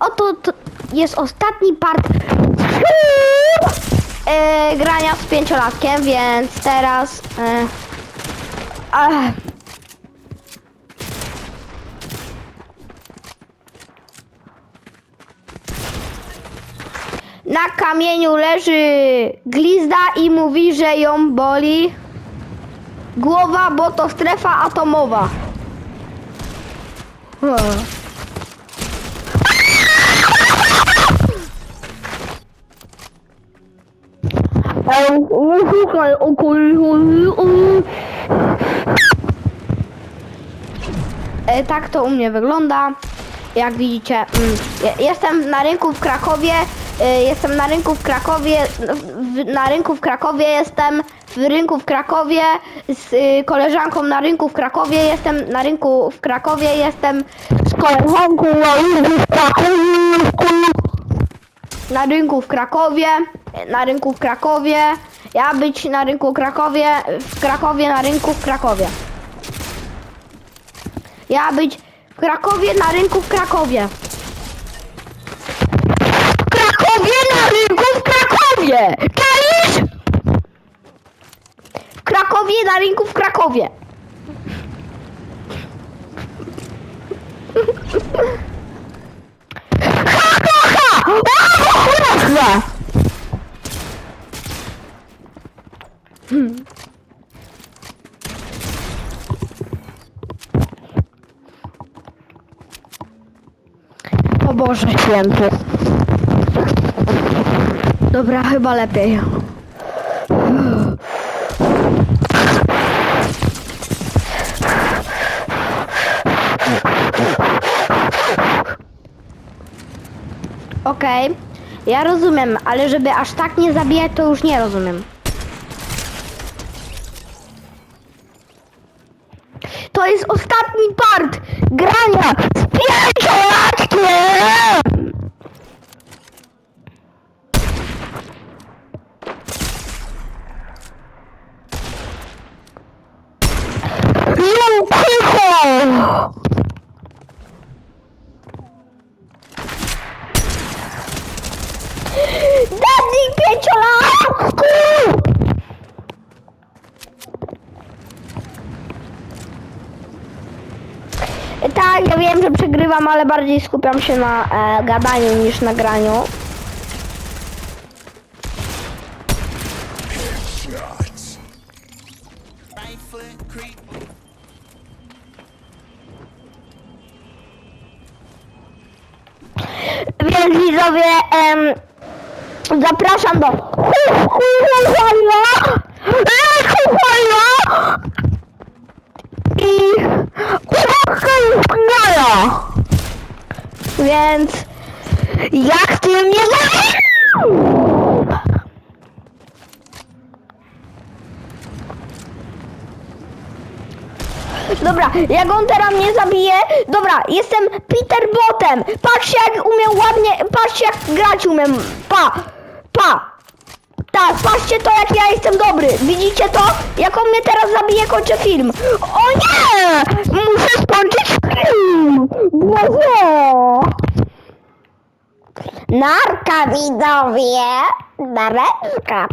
oto to jest ostatni part e, grania z pięciolatkiem, więc teraz... E. Na kamieniu leży glizda i mówi, że ją boli głowa, bo to strefa atomowa. Hmm. Słuchaj, E, Tak to u mnie wygląda. Jak widzicie, mm, je- jestem na rynku w Krakowie. e, Jestem na rynku w Krakowie. w- Na rynku w Krakowie jestem w rynku w Krakowie z y, koleżanką na rynku w Krakowie. Jestem na rynku w Krakowie. Jestem z koleżanką na rynku w Krakowie. Na rynku w Krakowie. Na rynku w Krakowie. Ja być na rynku w Krakowie. W Krakowie na rynku w Krakowie. Ja być w Krakowie na rynku w Krakowie. W Krakowie na rynku w Krakowie! Czaisz? W Krakowie na rynku w Krakowie. O Boże święty. Dobra, chyba lepiej. Okej, ja rozumiem, ale żeby aż tak nie zabijać, to już nie rozumiem. To jest ostatni part grania z pięciolatkiem! Cicho! Daddy pięciolatku! Tak, ja wiem, że przegrywam, ale bardziej skupiam się na e, gadaniu niż na graniu. Więc widzowie, em, zapraszam do Więc jak ty mnie zabił? Dobra, jak on teraz mnie zabije, dobra, jestem Peter Botem. Patrzcie jak umiem ładnie, patrzcie jak grać umiem. Pa, pa. Tak, patrzcie to jak ja jestem dobry. Widzicie to? Jak on mnie teraz zabije, kończę film. O nie! Muszę skończyć film. Boże. Narka widzowie. Nareczka.